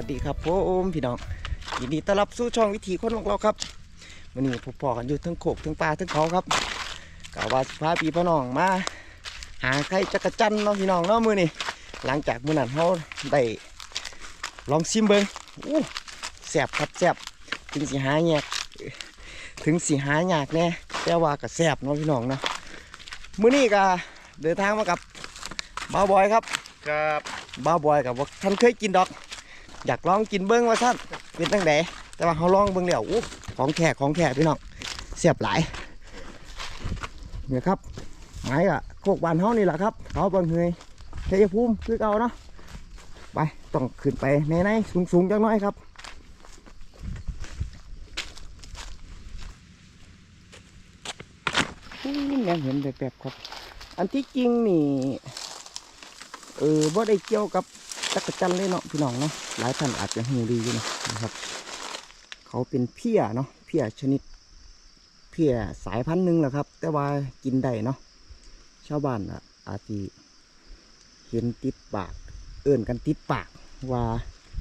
วัสดีครับผมพี่น้องยินดีต้อนรับสู่ช่องวิถีคนของเราครับวันนี้พบพอกันอยู่ทั้งโขกทั้งป่าทั้งเขาครับกะว่าสิพาพี่พ่อน้องมา หาไข่จักรจันทร์เนาะพี่น้องเนาะมือนี่หลังจากมื้อนั้นเขาได้ลองชิมเบิงอู้แสบครับแสบถึงสิหาแยกถึงสิหายากแน่แต่ว่าก็แสบเนาะพี่น้องเนาะมื้อนี้ก็เดินทางมากับบ่าวบอยครับ ครับบ้าวบอยกับว่าท่านเคยกินดอก อยากลองกินเบิ้งว่าท่านเป็นตั้งแต่แต่ว่าเขาลองเบิ้งแล้วอู้ของแขกของแขกพี่น้องเสียบหลายเนี่ยครับไม้อะโคกบานเฮานี่แหละครับเขาบางเฮยชัยภูมิคือเก่าเนาะไปต้องขึ้นไปในในสูงสูงๆจังน้อยครับอู้แม่นเห็นแบบๆครับ อันที่จริงนี่เออบ่ได้เกี่ยวกับ จักรจันทร์เลยเนาะพี่น้องเนาะหลายท่านอาจจะหูดีอยู่นะครับ เขาเป็นเพี้ยเนาะเพี้ยชนิด เพี้ยสายพันธุ์หนึ่งแหละครับ แต่ว่ากินได้เนาะชาวบ้านอะอาจจะเห็นติดปาก เอิ่นกันติดปากว่า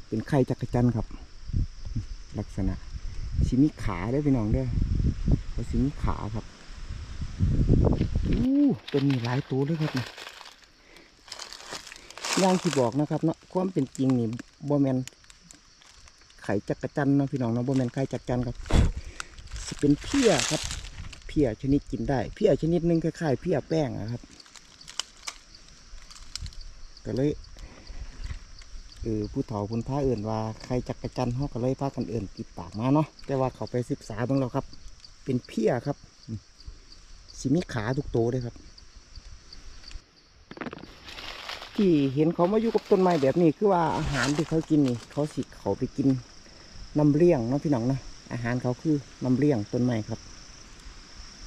เป็นไข่จักรจันทร์ครับ ลักษณะสิมีขาเด้พี่น้องเด้อเขาสิมีขาครับอู้ตัวนี้หลายตัวเลยครับนี่ อย่างที่บอกนะครับเนาะความเป็นจริงนี่บ่แมนไข่จักรจันทร์นะพี่น้องเนาะบ่แมนไข่จักรจันทร์ครับเป็นเพี้ยครับ เพี้ยชนิดกินได้เพี้ยชนิดหนึงคล้ายๆเพี้ยแป้งอะครับก็เลยเออผู้เฒ่าผู้ท้าเอื่นว่าไข่จักรจันทร์เขาก็เลยพากันเอื่นติดปากมาเนาะแต่ว่าเขาไปศึกษาบ้างแล้วครับ เป็นเพี้ยครับสิมีขาทุกโตวเลยครับ ที่เห็นเขามาอยู่กับต้นไม้แบบนี้คือว่าอาหารที่เขากินนี่ เขาสิเขาไปกินน้ำเลี้ยงเนาะพี่น้องนะอาหารเขาคือน้ำเลี้ยงต้นไม้ครับ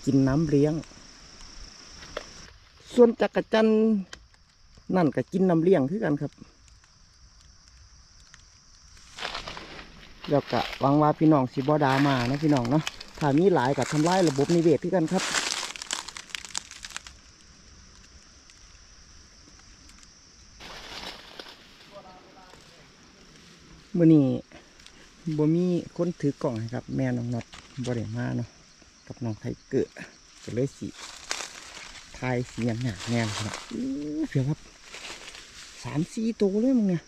กินน้ำเลี้ยง ส่วนจักรจันนั่นก็กินน้ำเลี้ยงคือกันครับแล้วก็หวังว่าพี่น้องสิบอดามานะพี่น้องเนาะถ้ามีหลายกับทำลายระบบนิเวศคือกันครับ มื่อนี้บ่มีคนถือกล่องครับ แม่น้องน็อตบ่ได้มาเนาะกับน้องไทเกิดก็เลยสิทายเสียงหนักแน่นครับอู้เพียงครับสามสี่ตัวเลยมึงเนี่ย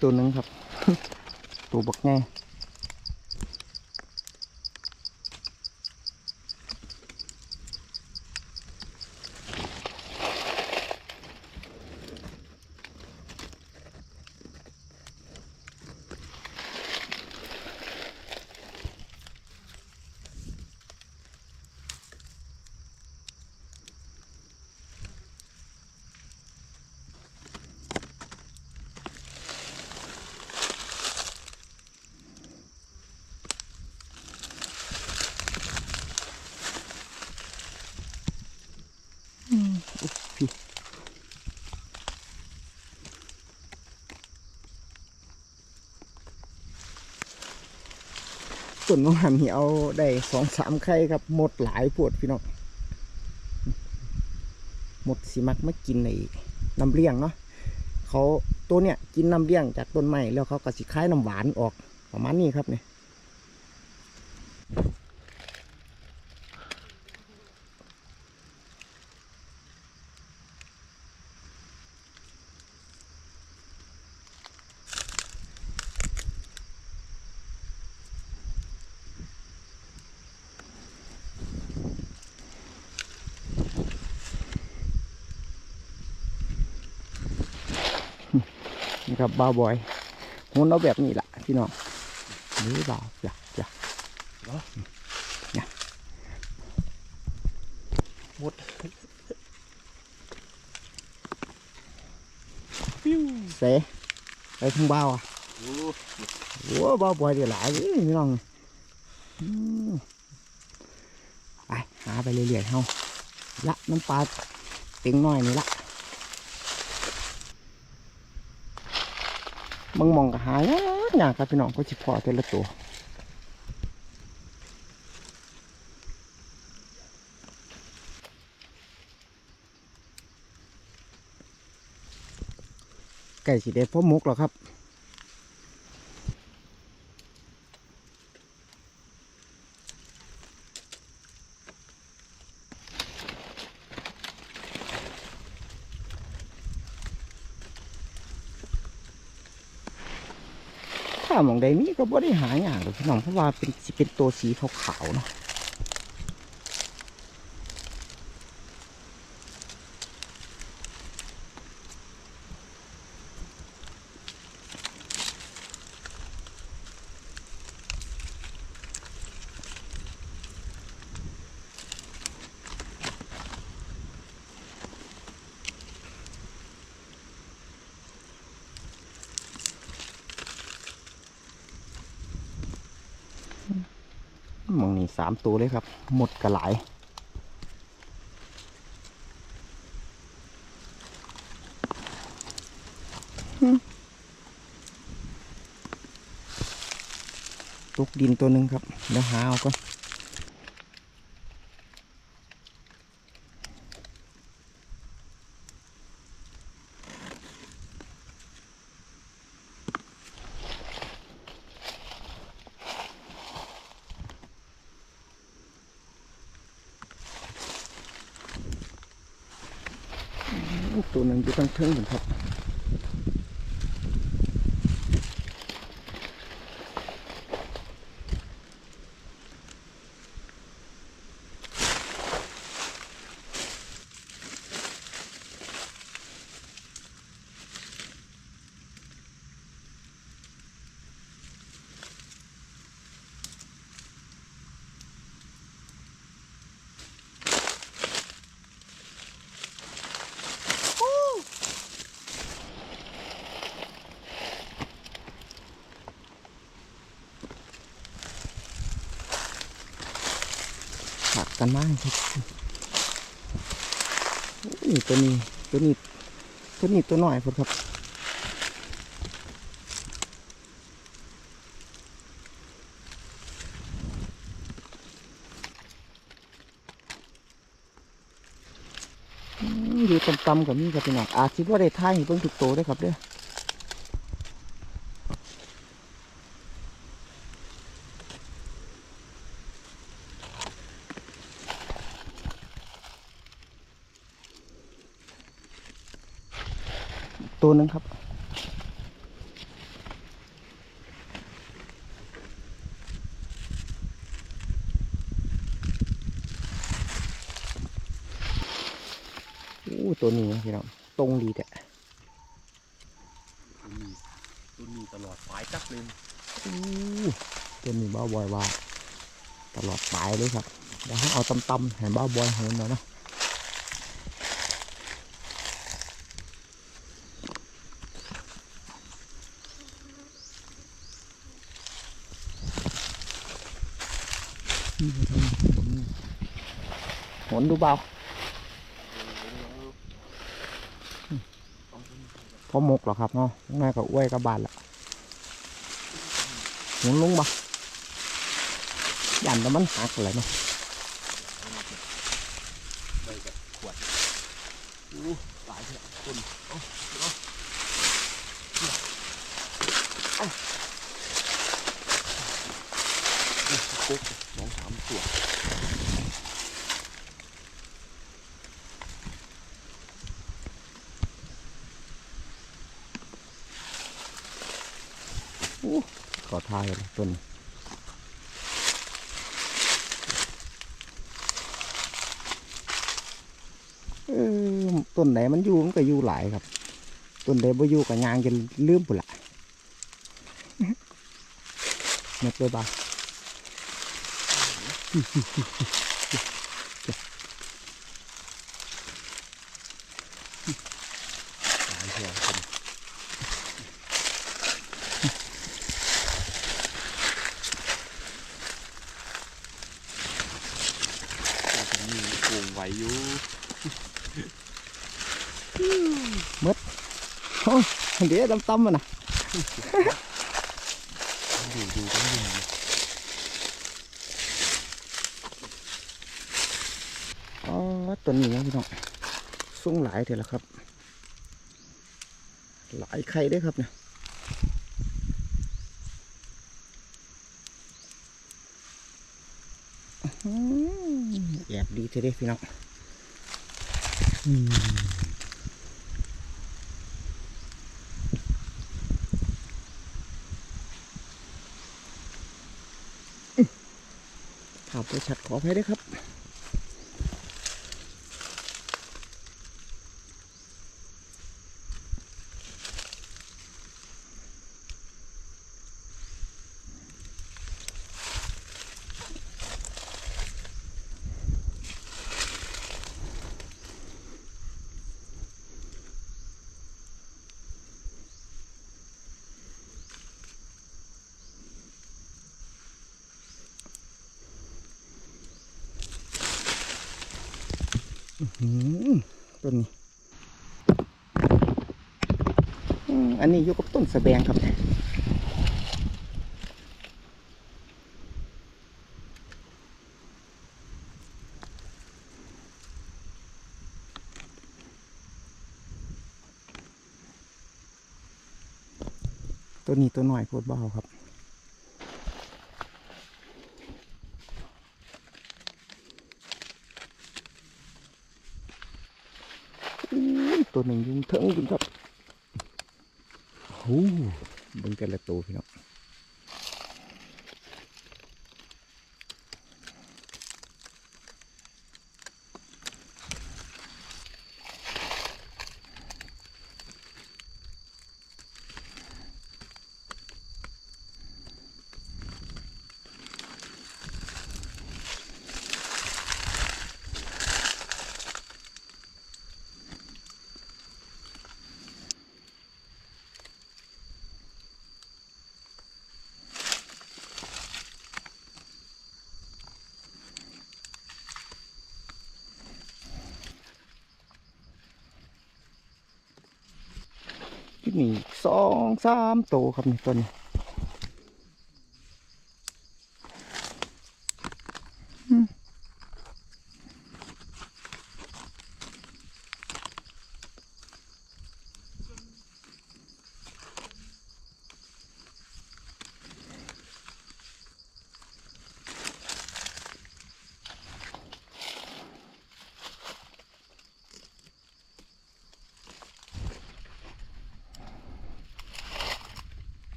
ตัวหนึ่งครับ ตัวบักแง่ ส่วนน้องหันนี่ยวได้สองสามไข่ครับหมดหลายปวดพี่น้องหมดสิมักมากินในน้ำเลี้ยงเนาะเขาตัวเนี้ยกินน้ำเลี้ยงจากต้นไม้แล้วเขาก็สิคล้ายน้ำหวานออกประมาณนี้ครับเนี่ย ครับบ้าบอยหุนเอาแบบนี้แหละพี่น้องหรือเปล่าจ้ะจ้ะหมดปีเสไปทางบ้าวอะโอ้โอ้บ้าบอยเดี๋ยวหลายพี่น้องไปหาไปเรื่อยๆเฮาละน้ำปลาเต็งน้อยนี่ละ มึงมองก็หายากยากครับพี่น้องก็สิพอแต่ละตัวไก่สีแดงพ่อมุกหรอครับามองใดนี้ก็บ่ได้หาอย่างหรอกพี่น้องเพราะว่าเป็นสิเป็นตัวสีขาวๆเนาะ มองนี้สามตัวเลยครับ หมดกระหลายตกดินตัวหนึ่งครับ เดี๋ยวหาเอาก่อน ตัวหนึ่งอยู่ตั้งเทิงผมครับ หั กันมากครับนี่ตัวนี้ตัวนี้ตัวนี้ตัวหน่อยพอครับอยู่ต่ำๆกับนี่ครับพี่น้องอาจคิดว่าได้ท่ายเพิ่งถูกโตได้ครับเด้อ ตัวหนึงครับอู้ตัวนี้นะพี่น้องตรงดีแต่ตัวนี้ตัวนี้ตลอดสายจักเลยอู้ตัวนี้บ้าบอยว่า ตลอดสายเลยครับเดี๋ยวให้เอาตำๆให้บ้าบอยเห็นหน่อยเนาะ นดูเบาพอหมกหรอครับเนาะง่ายกับอ้วยกับบาดละหมุนลงบ่ยันแล้วมันหักเลยเนาะใบกับขวดอู้หลายเนี่ยคนเอาเอาเอากุ๊กสองสามตัว ขอทายเลยต้นต้นไหนมันอยู่มันก็อยู่หลายครับ ต้นใดบ่อยู่กับยางจะลืมปุ่นละเน็บเลยบ้า อยู่มดโอ้เดี๋ยวตำตำมันนะดูดูอ๋อตัวนี้นะพี่น้องสูงหลายเถอะละครับ หลายไข่ด้วยครับเนี่ย ดีเถอะเด้พี่น้องอืมภาพไปชัดขออภัยด้วยครับ ต้นนี้อันนี้อยู่กับต้นสะแบงครับตัวนี้ตัวหน่อยโพดเบาครับ อุ้ยตัวหนึ่งยุงเถิงยุงครับโอ้เบึงแต่ละตัวพี่น้อง ที่นี่สองสามโตครับนี่ตัวนี้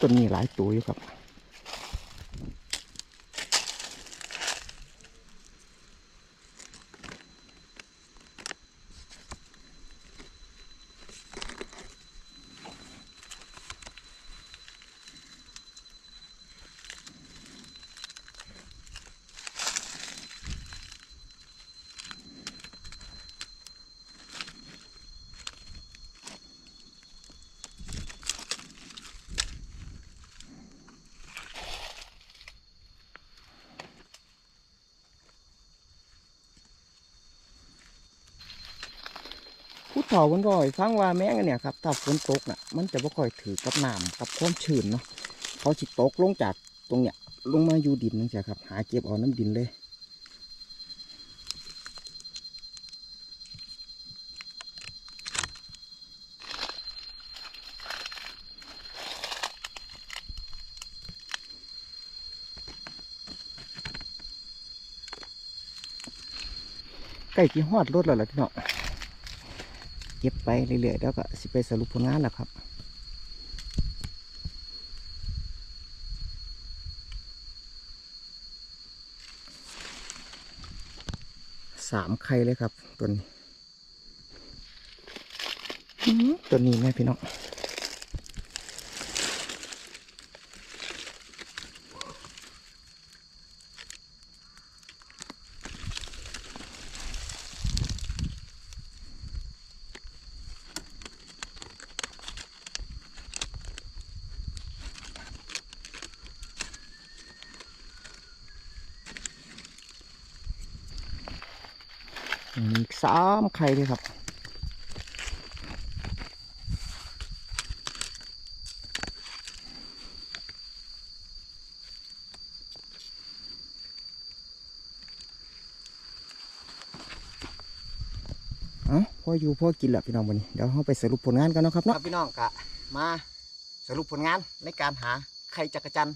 ต้นนี้หลายตัวอยู่ครับ เฒ่ามันบ่อยฟังว่าแม่งอันเนี่ยครับถ้าฝนตกน่ะ มันจะบ่ค่อยถือกับน้ำกับความชื้นเนาะเขาสิตกลงจากตรงเนี้ยลงมาอยู่ดินนั่นจ้ะครับ หาเก็บเอาน้ำดินเลยใกล้ที่ฮอดรถแล้วล่ะพี่น้อง ก็บไปเรื่อยๆแล้วก็สิไปสรุปผลงานแล้วครับสามไข่เลยครับตัวนี้อื้อตัวนี้แม่พี่น้อง อีกสามไข่เลยครับเอ้าพ่ออยู่พ่อกินแหละพี่น้องวันนี้เดี๋ยวเราไปสรุปผลงานกันเนาะครับเนาะพี่น้องกะมาสรุปผลงานในการหาไข่จักรจัน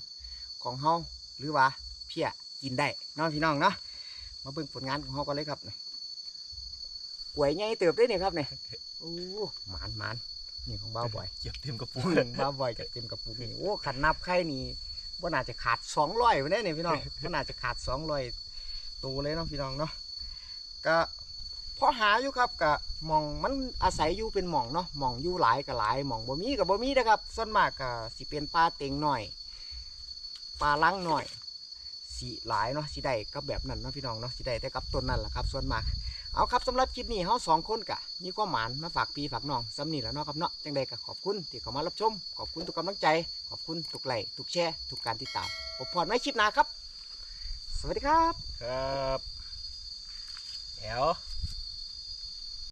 ของเฮาหรือว่าเพียกินได้เนาะพี่น้องเนาะมาเบิ่งผลงานของเฮากันเลยครับ นี่กล้วยใหญ่เติบได้เนี่ยครับนี่โอ้หมานหมานนี่ของบ้าวบ่อยเก็บเต็มกระปุกหนึ่งบ้าวบ่อยจากเต็มกระปุกนี่โอ้ขันนับไข่นี่ว่าน่าจะขาดสองร้อยไปได้เนี่ยพี่น้องว่าน่าจะขาดสองร้อยตัวเลยเนาะพี่น้องเนาะก็พอหาอยู่ครับกับหมองมันอาศัยอยู่เป็นหม่องเนาะหม่องอยู่หลายกับหลายหม่องบ่มีกับบ่มีนะครับส่วนมากก็สิเป็นปลาเต็งหน่อยปลาลังหน่อยสีหลายเนาะสิได้ก็แบบนั้นเนาะพี่น้องเนาะสิได้แต่กับต้นนั่นแหละครับ ส่วนมาก เอาครับสำหรับคลิปนี้เฮาสองคนกะมีความหมานมาฝากพี่ฝากน้องสำนีแล้วเนาะครับเนาะจังใดกะขอบคุณที่เข้ามารับชม ขอบคุณทุกกำลังใจ ขอบคุณทุกไลค์ทุกแชร์ทุกการติดตามพบพรไม่คลิปหน้าครับ สวัสดีครับ ครับแอว